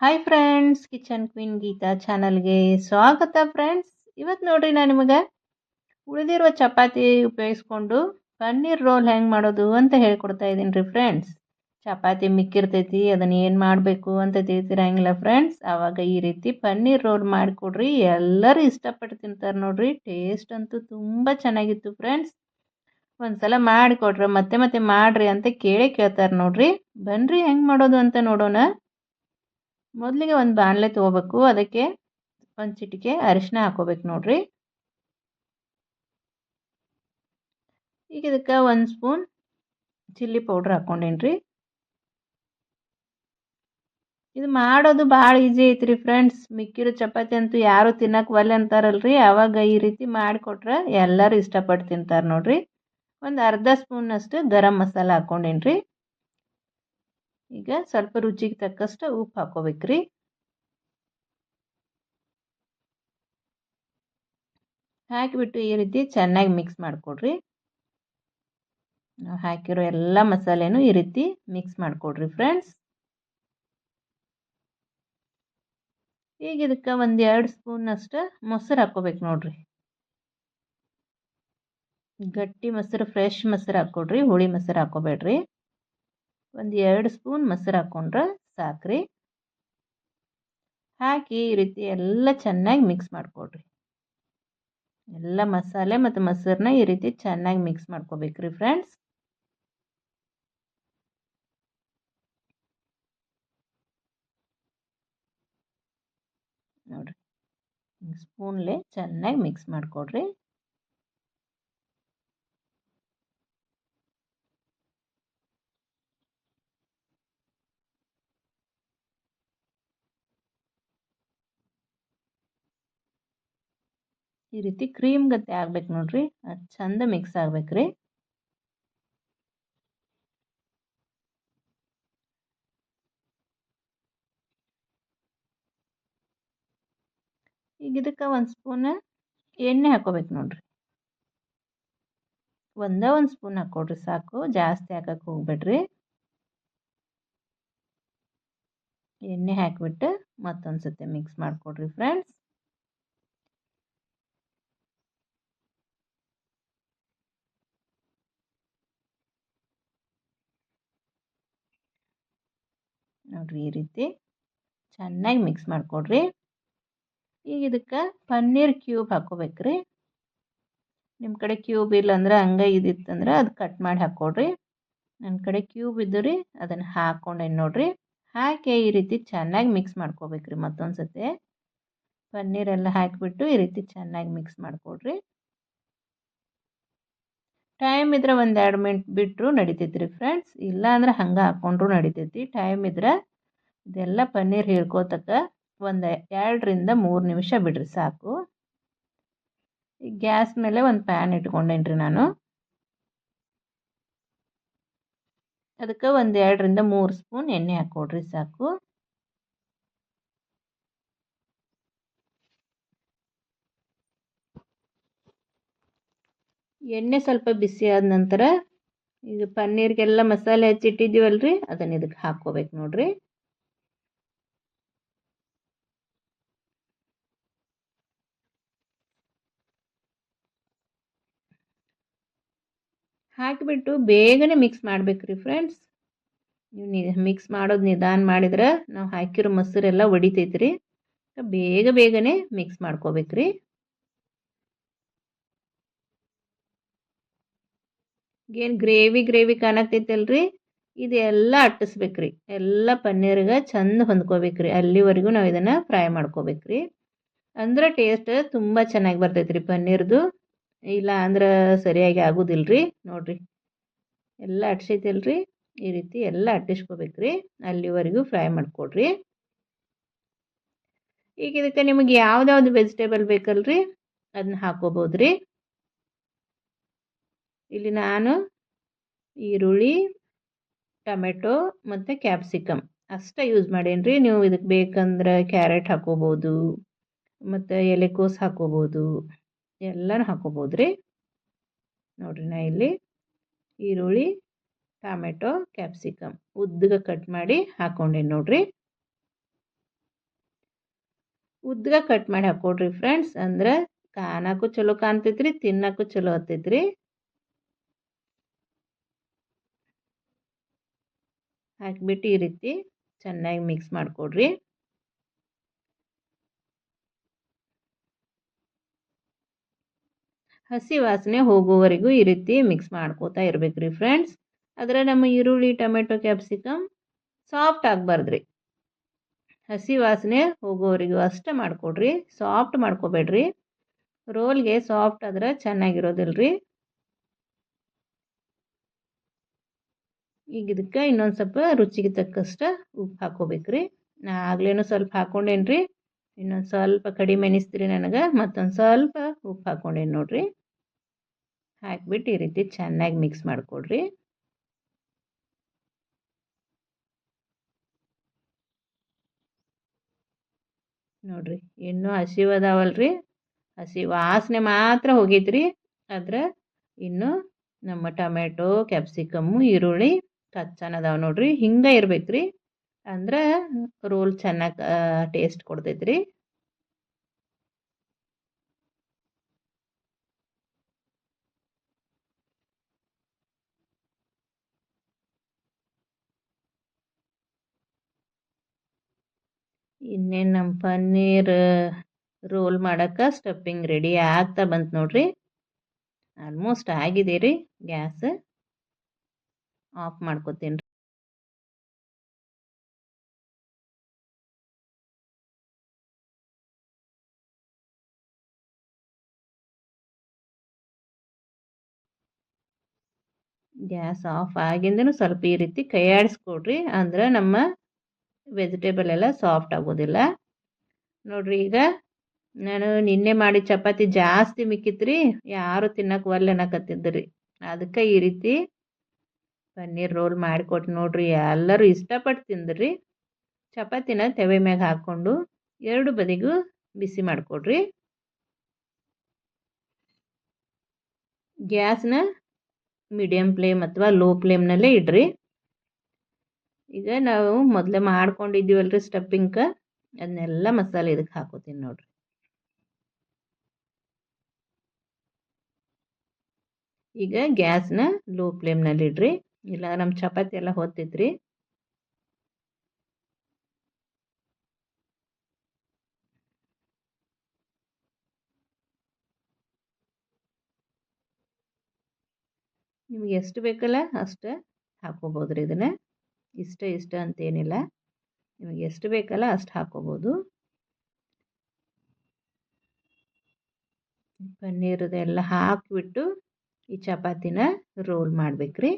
Hi friends kitchen queen Geetha ಚಾನಲ್ಗೆ ಸ್ವಾಗತ friends ಇವತ್ತು ನೋಡ್ರಿ ನಾನು ನಿಮಗೆ ಉಳಿದಿರುವ ಚಪಾತಿ ಉಪಯೋಗಿಸ್ಕೊಂಡು ಪನ್ನೀರ್ ರೋಲ್ ಹೆಂಗೆ ಮಾಡೋದು ಅಂತ ಹೇಳ್ಕೊಡ್ತಾ ಇದ್ದೀನಿ ರೀ ಫ್ರೆಂಡ್ಸ್ ಚಪಾತಿ ಮಿಕ್ಕಿರ್ತೈತಿ, ಅದನ್ನು ಏನು ಮಾಡಬೇಕು ಅಂತ ತಿಳಿತಿರಂಗಿಲ್ಲ ಫ್ರೆಂಡ್ಸ್ ಆವಾಗ ಈ ರೀತಿ ಪನ್ನೀರ್ ರೋಲ್ ಮಾಡಿಕೊಡ್ರಿ. ಎಲ್ಲರೂ ಇಷ್ಟಪಟ್ಟು ತಿಂತಾರೆ ನೋಡ್ರಿ. ಟೇಸ್ಟ್ ಅಂತೂ ತುಂಬ ಚೆನ್ನಾಗಿತ್ತು ಫ್ರೆಂಡ್ಸ್ ಒಂದ್ಸಲ ಮಾಡಿಕೊಡ್ರಿ, ಮತ್ತೆ ಮತ್ತೆ ಮಾಡಿರಿ ಅಂತ ಕೇಳೇ ಕೇಳ್ತಾರೆ ನೋಡ್ರಿ. ಬನ್ನಿರಿ ಹೆಂಗೆ ಮಾಡೋದು ಅಂತ ನೋಡೋಣ. ಮೊದಲಿಗೆ ಒಂದು ಬಾಣಲೆ ತೊಗೋಬೇಕು. ಅದಕ್ಕೆ ಒಂದು ಚಿಟಿಕೆ ಅರಿಶಿನ ಹಾಕೋಬೇಕು ನೋಡ್ರಿ. ಈಗ ಇದಕ್ಕೆ ಒಂದು ಸ್ಪೂನ್ ಚಿಲ್ಲಿ ಪೌಡ್ರ್ ಹಾಕ್ಕೊಂಡೇನ್ರಿ ಇದು ಮಾಡೋದು ಭಾಳ ಈಸಿ ಐತ್ರಿ ಫ್ರೆಂಡ್ಸ್. ಮಿಕ್ಕಿರೋ ಚಪಾತಿ ಅಂತೂ ಯಾರು ತಿನ್ನಕ್ಕೆ ಒಲ್ಲೆ ಅಂತಾರಲ್ರಿ. ಅವಾಗ ಈ ರೀತಿ ಮಾಡಿಕೊಟ್ರೆ ಎಲ್ಲರೂ ಇಷ್ಟಪಟ್ಟು ತಿಂತಾರೆ ನೋಡ್ರಿ. ಒಂದು ಅರ್ಧ ಸ್ಪೂನಷ್ಟು ಗರಂ ಮಸಾಲ ಹಾಕ್ಕೊಂಡೇನ್ರಿ ಈಗ ಸ್ವಲ್ಪ ರುಚಿಗೆ ತಕ್ಕಷ್ಟು ಉಪ್ಪು ಹಾಕೋಬೇಕ್ರಿ. ಹಾಕಿಬಿಟ್ಟು ಈ ರೀತಿ ಚೆನ್ನಾಗಿ ಮಿಕ್ಸ್ ಮಾಡಿಕೊಡ್ರಿ. ನಾವು ಹಾಕಿರೋ ಎಲ್ಲ ಮಸಾಲೆನೂ ಈ ರೀತಿ ಮಿಕ್ಸ್ ಮಾಡಿಕೊಡ್ರಿ ಫ್ರೆಂಡ್ಸ್ ಈಗ ಇದಕ್ಕೆ ಒಂದು ಎರಡು ಸ್ಪೂನಷ್ಟು ಮೊಸರು ಹಾಕೋಬೇಕು ನೋಡ್ರಿ. ಗಟ್ಟಿ ಮೊಸರು ಫ್ರೆಶ್ ಮೊಸರು ಹಾಕ್ಕೊಡ್ರಿ, ಹುಳಿ ಮೊಸರು ಹಾಕೋಬೇಡ್ರಿ. ಒಂದು ಎರಡು ಸ್ಪೂನ್ ಮೊಸರು ಹಾಕ್ಕೊಂಡ್ರೆ ಸಾಕ್ರಿ. ಹಾಕಿ ಈ ರೀತಿ ಎಲ್ಲ ಚೆನ್ನಾಗಿ ಮಿಕ್ಸ್ ಮಾಡಿಕೊಡ್ರಿ ಎಲ್ಲ ಮಸಾಲೆ ಮತ್ತು ಮೊಸರನ್ನ ಈ ರೀತಿ ಚೆನ್ನಾಗಿ ಮಿಕ್ಸ್ ಮಾಡ್ಕೋಬೇಕ್ರಿ ಫ್ರೆಂಡ್ಸ್ ನೋಡಿರಿ ಸ್ಪೂನ್ಲೆ ಚೆನ್ನಾಗಿ ಮಿಕ್ಸ್ ಮಾಡಿಕೊಡ್ರಿ ಈ ರೀತಿ ಕ್ರೀಮ್ ಗತ್ತೆ ಆಗ್ಬೇಕು ನೋಡ್ರಿ. ಅದು ಚಂದ ಮಿಕ್ಸ್ ಆಗ್ಬೇಕ್ರಿ. ಈಗ ಇದಕ್ಕೆ ಒಂದು ಸ್ಪೂನ್ ಎಣ್ಣೆ ಹಾಕೋಬೇಕು ನೋಡ್ರಿ. ಒಂದೇ ಒಂದು ಸ್ಪೂನ್ ಹಾಕೊಡ್ರಿ ಸಾಕು. ಜಾಸ್ತಿ ಹಾಕಕ್ಕೆ ಹೋಗ್ಬೇಡ್ರಿ. ಎಣ್ಣೆ ಹಾಕಿಬಿಟ್ಟು ಮತ್ತೊಂದು ಸತಿ ಮಿಕ್ಸ್ ಮಾಡಿಕೊಡ್ರಿ ಫ್ರೆಂಡ್ಸ್ ನೋಡಿರಿ ಈ ರೀತಿ. ಚೆನ್ನಾಗಿ ಮಿಕ್ಸ್ ಮಾಡಿಕೊಡ್ರಿ. ಈಗ ಇದಕ್ಕೆ ಪನ್ನೀರ್ ಕ್ಯೂಬ್ ಹಾಕೋಬೇಕ್ರಿ. ನಿಮ್ಮ ಕಡೆ ಕ್ಯೂಬ್ ಇಲ್ಲಂದ್ರೆ ಹಂಗೆ ಇದಿತ್ತಂದ್ರೆ ಅದು ಕಟ್ ಮಾಡಿ ಹಾಕ್ಕೊಡ್ರಿ ನನ್ನ ಕಡೆ ಕ್ಯೂಬ್ ಇದ್ದು ರೀ, ಅದನ್ನು ಹಾಕ್ಕೊಂಡೇನು ನೋಡಿರಿ. ಹಾಕಿ ಈ ರೀತಿ ಚೆನ್ನಾಗಿ ಮಿಕ್ಸ್ ಮಾಡ್ಕೋಬೇಕ್ರಿ ಮತ್ತೊಂದು ಸತಿ ಪನ್ನೀರೆಲ್ಲ ಹಾಕಿಬಿಟ್ಟು ಈ ರೀತಿ ಚೆನ್ನಾಗಿ ಮಿಕ್ಸ್ ಮಾಡಿಕೊಡ್ರಿ. ಟೈಮ್ ಇದ್ರೆ ಒಂದು ಎರಡು ಮಿನಿಟ್ ಬಿಟ್ಟರು ನಡಿತೈತಿ ರೀ ಫ್ರೆಂಡ್ಸ್ ಇಲ್ಲ ಅಂದ್ರೆ ಹಂಗೆ ಹಾಕ್ಕೊಂಡ್ರು ನಡಿತೈತಿ. ಟೈಮ್ ಇದ್ರೆ ಇದೆಲ್ಲ ಪನ್ನೀರ್ ಹಿರ್ಕೋತಕ್ಕ ಒಂದು ಎರಡರಿಂದ ಮೂರು ನಿಮಿಷ ಬಿಡ್ರಿ ಸಾಕು. ಗ್ಯಾಸ್ ಮೇಲೆ ಒಂದು ಪ್ಯಾನ್ ಇಟ್ಕೊಂಡೇನಿ ರೀ ನಾನು. ಅದಕ್ಕೆ ಒಂದು ಎರಡರಿಂದ ಮೂರು ಸ್ಪೂನ್ ಎಣ್ಣೆ ಹಾಕ್ಕೊಡ್ರಿ ಸಾಕು. ಎಣ್ಣೆ ಸ್ವಲ್ಪ ಬಿಸಿ ಆದ ನಂತರ ಇದು ಪನ್ನೀರ್ಗೆಲ್ಲ ಮಸಾಲೆ ಹಚ್ಚಿಟ್ಟಿದ್ದೀವಲ್ರಿ, ಅದನ್ನು ಇದಕ್ಕೆ ಹಾಕ್ಕೋಬೇಕು ನೋಡ್ರಿ. ಹಾಕಿಬಿಟ್ಟು ಬೇಗನೆ ಮಿಕ್ಸ್ ಮಾಡ್ಬೇಕ್ರಿ ಫ್ರೆಂಡ್ಸ್ ನೀವು ನಿ ಮಿಕ್ಸ್ ಮಾಡೋದು ನಿಧಾನ ಮಾಡಿದ್ರೆ ನಾವು ಹಾಕಿರೋ ಮೊಸರೆಲ್ಲ ರೀ ಬೇಗ ಬೇಗನೆ ಮಿಕ್ಸ್ ಮಾಡ್ಕೋಬೇಕ್ರಿ. ಏನು ಗ್ರೇವಿ ಗ್ರೇವಿ ಕಾಣಕ್ತೈತಲ್ರಿ? ಇದೆಲ್ಲ ಅಟ್ಟಿಸ್ಬೇಕ್ರಿ. ಎಲ್ಲ ಪನ್ನೀರ್ಗೆ ಚಂದ ಹೊಂದ್ಕೋಬೇಕ್ರಿ. ಅಲ್ಲಿವರೆಗೂ ನಾವು ಇದನ್ನು ಫ್ರೈ ಮಾಡ್ಕೋಬೇಕ್ರಿ. ಅಂದ್ರೆ ಟೇಸ್ಟ್ ತುಂಬ ಚೆನ್ನಾಗಿ ಬರ್ತೈತ್ರಿ ಪನ್ನೀರ್ದು. ಇಲ್ಲ ಅಂದ್ರೆ ಸರಿಯಾಗಿ ಆಗೋದಿಲ್ಲ ರೀ ನೋಡಿರಿ. ಎಲ್ಲ ಅಟ್ಸೈತಲ್ರಿ ಈ ರೀತಿ ಎಲ್ಲ ಅಟ್ಟಿಸ್ಕೋಬೇಕ್ರಿ. ಅಲ್ಲಿವರೆಗೂ ಫ್ರೈ ಮಾಡಿಕೊಡ್ರಿ. ಈಗ ಇದಕ್ಕೆ ನಿಮಗೆ ಯಾವ್ದಾವ್ದು ವೆಜಿಟೇಬಲ್ ಬೇಕಲ್ರಿ? ಅದನ್ನ ಹಾಕೋಬೋದು ರೀ ಇಲ್ಲಿ ನಾನು ಈರುಳ್ಳಿ, ಟೊಮೆಟೊ ಮತ್ತು ಕ್ಯಾಪ್ಸಿಕಮ್ ಅಷ್ಟೇ ಯೂಸ್ ಮಾಡೇನಿ ರೀ ನೀವು ಇದಕ್ಕೆ ಬೇಕಂದ್ರೆ ಕ್ಯಾರೆಟ್ ಹಾಕೋಬೋದು, ಮತ್ತು ಎಲೆಕೋಸು ಹಾಕೋಬೋದು. ಎಲ್ಲನೂ ಹಾಕೋಬೋದು ರೀ ನೋಡಿರಿ ನಾ ಇಲ್ಲಿ ಈರುಳ್ಳಿ, ಟೊಮೆಟೊ ಕ್ಯಾಪ್ಸಿಕಮ್ ಉದ್ದಗ ಕಟ್ ಮಾಡಿ ಹಾಕೊಂಡೆ ನೋಡ್ರಿ. ಉದ್ದಗ ಕಟ್ ಮಾಡಿ ಹಾಕೊಡ್ರಿ ಫ್ರೆಂಡ್ಸ್ ಅಂದ್ರೆ ಕಾಣಕ್ಕೂ ಚಲೋ ಕಾಣ್ತೈತ್ರಿ ತಿನ್ನಕ್ಕೂ ಚಲೋ ಆತೈತ್ರಿ. ಹಾಕಿಬಿಟ್ಟು ಈ ರೀತಿ ಚೆನ್ನಾಗಿ ಮಿಕ್ಸ್ ಮಾಡಿಕೊಡ್ರಿ. ಹಸಿ ವಾಸನೆ ಹೋಗುವವರೆಗೂ ಈ ರೀತಿ ಮಿಕ್ಸ್ ಮಾಡ್ಕೋತಾ ರೀ ಫ್ರೆಂಡ್ಸ್ ಆದರೆ ನಮ್ಮ ಈರುಳ್ಳಿ, ಟೊಮೆಟೊ ಕ್ಯಾಪ್ಸಿಕಮ್ ಸಾಫ್ಟ್ ಆಗಬಾರ್ದ್ರಿ. ಹಸಿ ವಾಸನೆ ಹೋಗೋವರೆಗೂ ಅಷ್ಟೇ ಮಾಡಿಕೊಡ್ರಿ ಸಾಫ್ಟ್ ಮಾಡ್ಕೋಬೇಡ್ರಿ. ರೋಲ್ಗೆ ಸಾಫ್ಟ್ ಆದ್ರೆ ಚೆನ್ನಾಗಿರೋದಿಲ್ಲ ರೀ ಈಗ ಇದಕ್ಕೆ ಇನ್ನೊಂದು ಸ್ವಲ್ಪ ರುಚಿಗೆ ತಕ್ಕಷ್ಟು ಉಪ್ಪು ಹಾಕೋಬೇಕ್ರಿ. ನಾ ಆಗ್ಲೇನು ಸ್ವಲ್ಪ ಹಾಕ್ಕೊಂಡೇನಿ ರೀ ಇನ್ನೊಂದು ಸ್ವಲ್ಪ ಕಡಿಮೆ ಅನಿಸ್ತೀರಿ ನನಗೆ, ಮತ್ತೊಂದು ಸ್ವಲ್ಪ ಉಪ್ಪು ಹಾಕ್ಕೊಂಡೇನಿ ನೋಡಿರಿ? ಹಾಕಿಬಿಟ್ಟು ಈ ರೀತಿ ಚೆನ್ನಾಗಿ ಮಿಕ್ಸ್ ಮಾಡಿಕೊಡ್ರಿ. ನೋಡಿರಿ, ಇನ್ನೂ ಹಸಿವದಾವಲ್ರಿ ಹಸಿ ವಾಸನೆ ಮಾತ್ರ ಹೋಗಿದ್ರಿ ಆದ್ರೆ ಇನ್ನು ನಮ್ಮ ಟೊಮೆಟೊ ಕ್ಯಾಪ್ಸಿಕಮ್ಮು, ಈರುಳ್ಳಿ, ಕಚ್ಚನ ಅದಾವೆ ನೋಡ್ರಿ. ಹಿಂಗೆ ಇರ್ಬೇಕು ರೀ ಅಂದ್ರೆ ರೋಲ್ ಚೆನ್ನಾಗಿ ಟೇಸ್ಟ್ ಕೊಡ್ತೈತ್ರಿ. ಇನ್ನೇನು ನಮ್ಮ ಪನ್ನೀರ್ ರೋಲ್ ಮಾಡೋಕ್ಕೆ ಸ್ಟಫಿಂಗ್ ರೆಡಿ ಆಗ್ತಾ ಬಂತು ನೋಡ್ರಿ. ಆಲ್ಮೋಸ್ಟ್ ಆಗಿದೆ ರೀ ಗ್ಯಾಸ್. ಆಫ್ ಮಾಡ್ಕೋತೀನಿ. ಗ್ಯಾಸ್ ಆಫ್ ಆಗಿಂದನೂ ಸ್ವಲ್ಪ ಈ ರೀತಿ ಕೈ ಆಡಿಸ್ಕೊಡ್ರಿ ಅಂದ್ರೆ ನಮ್ಮ ವೆಜಿಟೇಬಲ್ ಎಲ್ಲ ಸಾಫ್ಟ್ ಆಗೋದಿಲ್ಲ. ನೋಡ್ರಿ ಈಗ ನಾನು ನಿನ್ನೆ ಮಾಡಿ ಚಪಾತಿ ಜಾಸ್ತಿ ಮಿಕ್ಕಿತ್ರಿ. ಯಾರು ತಿನ್ನಕ್ಕೆ ಒಲ್ಲೆ ಅನ್ನಕತ್ತಿದ್ರಿ. ಅದಕ್ಕೆ ಈ ರೀತಿ ಪನ್ನೀರ್ ರೋಲ್ ಮಾಡಿಕೊಟ್ಟು ನೋಡ್ರಿ. ಎಲ್ಲರೂ ಇಷ್ಟಪಟ್ಟು ತಿಂದ್ರಿ. ಚಪಾತಿನ ತೆವೆ ಮ್ಯಾಗ ಹಾಕ್ಕೊಂಡು ಎರಡು ಬದಿಗೂ ಬಿಸಿ ಮಾಡಿಕೊಡ್ರಿ. ಗ್ಯಾಸ್ನ ಮೀಡಿಯಮ್ ಫ್ಲೇಮ್ ಅಥವಾ ಲೋ ಫ್ಲೇಮ್ನಲ್ಲೇ ಇಡ್ರಿ. ಈಗ ನಾವು ಮೊದಲೇ ಮಾಡ್ಕೊಂಡಿದ್ದೀವಲ್ರಿ ಸ್ಟಫಿಂಗ್ಕ ಅದನ್ನೆಲ್ಲ ಮಸಾಲೆ ಇದಕ್ಕೆ ಹಾಕೋತೀನಿ ನೋಡ್ರಿ. ಈಗ ಗ್ಯಾಸ್ನ ಲೋ ಫ್ಲೇಮ್ನಲ್ಲಿ ಇಡ್ರಿ ಇಲ್ಲ ನಮ್ಮ ಚಪಾತಿ ಎಲ್ಲ ಹೊತ್ತೈತ್ರಿ. ನಿಮ್ಗೆ ಎಷ್ಟು ಬೇಕಲ್ಲ ಅಷ್ಟು ಹಾಕ್ಕೋಬೋದು ರೀ ಇದನ್ನು. ಇಷ್ಟ ಇಷ್ಟ ಅಂತೇನಿಲ್ಲ. ನಿಮಗೆ ಎಷ್ಟು ಬೇಕಲ್ಲ ಅಷ್ಟು ಹಾಕ್ಕೋಬೋದು ಪನ್ನೀರದೆಲ್ಲ ಹಾಕಿಬಿಟ್ಟು ಈ ಚಪಾತಿನ ರೋಲ್ ಮಾಡಬೇಕ್ರಿ.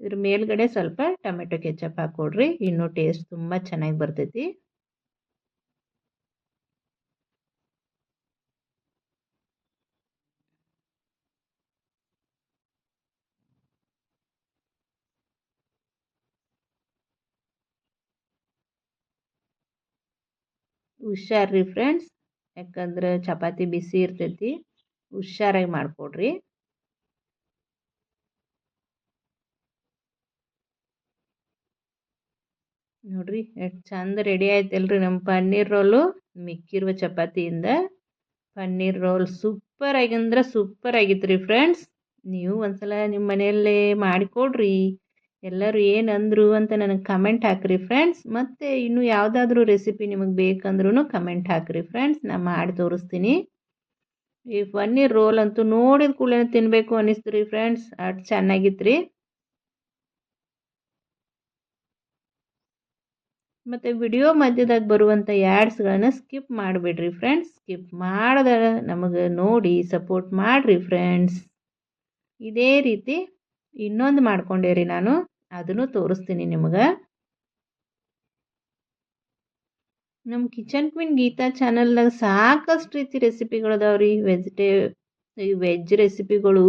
ಇದ್ರ ಮೇಲ್ಗಡೆ ಸ್ವಲ್ಪ ಟೊಮೆಟೊ ಕೆಚಪ್ ಹಾಕ್ಕೊಡ್ರಿ. ಇನ್ನೂ ಟೇಸ್ಟ್ ತುಂಬ ಚೆನ್ನಾಗಿ ಬರ್ತೈತಿ. ಹುಷಾರ್ರಿ ಫ್ರೆಂಡ್ಸ್ ಯಾಕಂದ್ರೆ ಚಪಾತಿ ಬಿಸಿ ಇರ್ತೈತಿ, ಹುಷಾರಾಗಿ ಮಾಡಿಕೊಡ್ರಿ. ನೋಡ್ರಿ ಎಷ್ಟು ಚಂದ ರೆಡಿ ಆಯ್ತಲ್ರಿ ನಮ್ಮ ಪನ್ನೀರ್ ರೋಲು ಮಿಕ್ಕಿರುವ ಚಪಾತಿಯಿಂದ ಪನ್ನೀರ್ ರೋಲ್ ಸೂಪರ್ ಆಗಿಂದ್ರೆ ಸೂಪರ್ ಆಗಿತ್ತು ರೀ ಫ್ರೆಂಡ್ಸ್ ನೀವು ಒಂದ್ಸಲ ನಿಮ್ಮ ಮನೆಯಲ್ಲೇ ಮಾಡಿಕೊಡ್ರಿ. ಎಲ್ಲರೂ ಏನು ಅಂದರು ಅಂತ ನನಗೆ ಕಮೆಂಟ್ ಹಾಕಿರಿ ಫ್ರೆಂಡ್ಸ್ ಮತ್ತು ಇನ್ನೂ ಯಾವುದಾದ್ರೂ ರೆಸಿಪಿ ನಿಮಗೆ ಬೇಕಂದ್ರೂ ಕಮೆಂಟ್ ಹಾಕಿರಿ ಫ್ರೆಂಡ್ಸ್ ನಾನು ಮಾಡಿ ತೋರಿಸ್ತೀನಿ. ಈ ಪನ್ನೀರ್ ರೋಲ್ ಅಂತೂ ನೋಡಿದ ಕೂಡಲೇ ತಿನ್ನಬೇಕು ಅನ್ನಿಸ್ತು ರೀ ಫ್ರೆಂಡ್ಸ್ ಅಷ್ಟು ಚೆನ್ನಾಗಿತ್ತು ರೀ ಮತ್ತು ವಿಡಿಯೋ ಮಧ್ಯದಾಗ ಬರುವಂಥ ಆ್ಯಡ್ಸ್ಗಳನ್ನು ಸ್ಕಿಪ್ ಮಾಡಿಬಿಡ್ರಿ ಫ್ರೆಂಡ್ಸ್ ಸ್ಕಿಪ್ ಮಾಡಿದ ನಮಗೆ ನೋಡಿ ಸಪೋರ್ಟ್ ಮಾಡಿರಿ ಫ್ರೆಂಡ್ಸ್ ಇದೇ ರೀತಿ ಇನ್ನೊಂದು ಮಾಡ್ಕೊಂಡೆ ರೀ ನಾನು. ಅದನ್ನು ತೋರಿಸ್ತೀನಿ ನಿಮಗೆ. ನಮ್ಮ ಕಿಚನ್ ಕ್ವೀನ್ ಗೀತಾ ಚಾನಲ್ನಾಗ ಸಾಕಷ್ಟು ರೀತಿ ರೆಸಿಪಿಗಳು ಅದಾವೆ ರೀ ವೆಜಿಟೇ ವೆಜ್ ರೆಸಿಪಿಗಳು,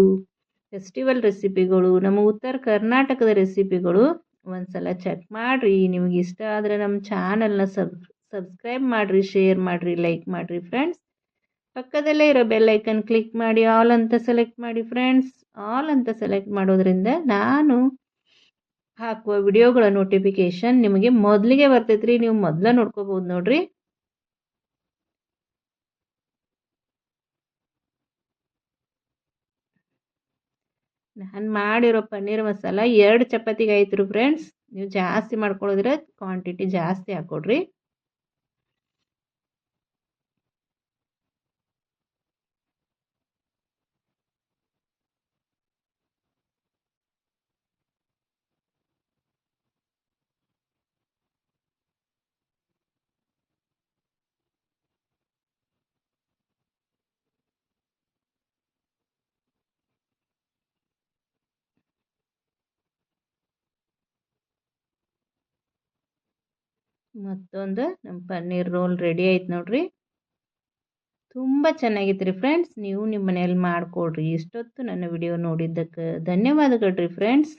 ಫೆಸ್ಟಿವಲ್ ರೆಸಿಪಿಗಳು, ನಮ್ಮ ಉತ್ತರ ಕರ್ನಾಟಕದ ರೆಸಿಪಿಗಳು ಒಂದ್ಸಲ ಚೆಕ್ ಮಾಡಿರಿ. ನಿಮಗೆ ಇಷ್ಟ ಆದರೆ ನಮ್ಮ ಚಾನಲ್ನ ಸಬ್, ಸಬ್ಸ್ಕ್ರೈಬ್ ಮಾಡಿರಿ, ಶೇರ್ ಮಾಡಿರಿ, ಲೈಕ್ ಮಾಡಿರಿ ಫ್ರೆಂಡ್ಸ್. ಪಕ್ಕದಲ್ಲೇ ಇರೋ ಬೆಲ್ ಐಕನ್ ಕ್ಲಿಕ್ ಮಾಡಿ, ಆಲ್ ಅಂತ ಸೆಲೆಕ್ಟ್ ಮಾಡಿ ಫ್ರೆಂಡ್ಸ್. ಆಲ್ ಅಂತ ಸೆಲೆಕ್ಟ್ ಮಾಡೋದ್ರಿಂದ ನಾನು ಹಾಕುವ ವಿಡಿಯೋಗಳ ನೋಟಿಫಿಕೇಶನ್ ನಿಮಗೆ ಮೊದಲಿಗೆ ಬರ್ತೈತ್ರಿ, ನೀವು ಮೊದಲ ನೋಡ್ಕೋಬೋದು ನೋಡ್ರಿ. ನಾನು ಮಾಡಿರೋ ಪನ್ನೀರ್ ಮಸಾಲ ಎರಡು ಚಪಾತಿಗೆ ಆಯ್ತು ಫ್ರೆಂಡ್ಸ್ ನೀವು ಜಾಸ್ತಿ ಮಾಡ್ಕೊಳ್ಳೋದ್ರೆ ಕ್ವಾಂಟಿಟಿ ಜಾಸ್ತಿ ಹಾಕ್ಕೊಡ್ರಿ ಮತ್ತೊಂದು ನಮ್ಮ ಪನ್ನೀರ್ ರೋಲ್ ರೆಡಿ ಆಯ್ತು ನೋಡ್ರಿ. ತುಂಬ ಚೆನ್ನಾಗಿತ್ತು ರೀ ಫ್ರೆಂಡ್ಸ್ ನೀವು ನಿಮ್ಮ ಮನೆಯಲ್ಲಿ ಮಾಡಿಕೊಡ್ರಿ. ಇಷ್ಟೊತ್ತು ನನ್ನ ವಿಡಿಯೋ ನೋಡಿದ್ದಕ್ಕೆ ಧನ್ಯವಾದಗಳು ರೀ ಫ್ರೆಂಡ್ಸ್